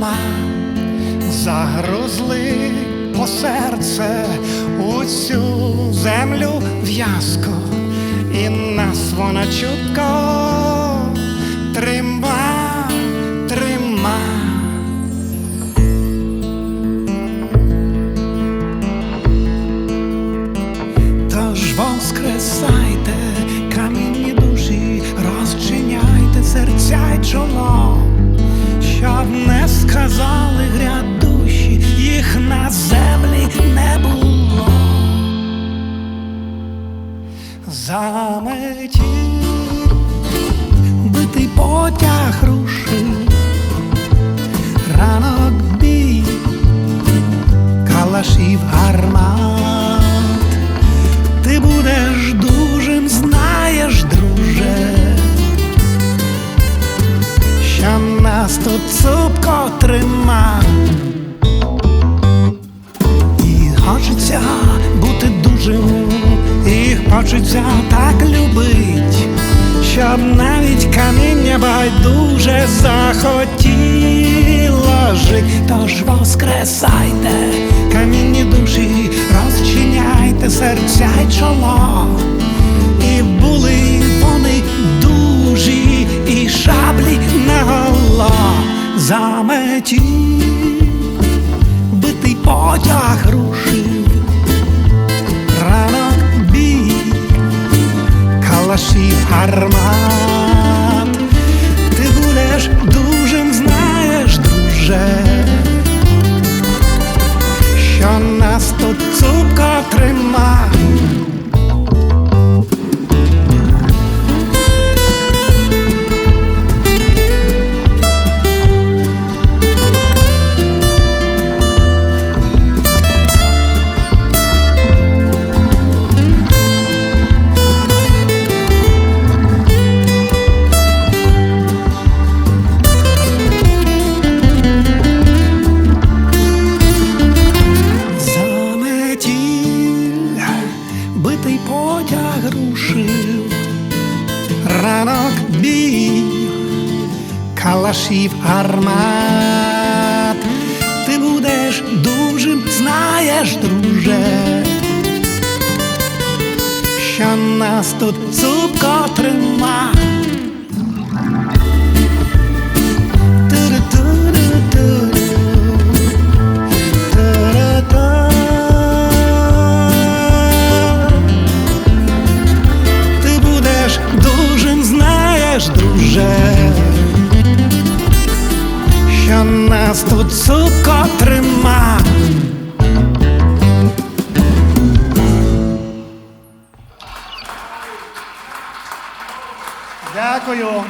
трима, загрузли по серце у цю землю в'язко, і нас вона чутко трима, трима. Тож воскресайте, камінні душі, розчиняйте серця й чоло, щоб не сказали грядущі, їх на землі не було. Заметі битий потяг рушив, ранок бій, калашів трима. І хочеться бути дужим, і хочеться так любить, щоб навіть каміння байдуже захотіло жить. Тож воскресайте, камінні душі, розчиняйте серця й чоло. І були вони дужі, і шаблі на наголо заметі битий потяг рушив, ранок бій, калашів гармат. Калашів гармат. Ти будеш дужим, знаєш, друже, що нас тут цупко трима. Ти будеш дужим, знаєш, друже, що нас тут цуко трима. Дякую.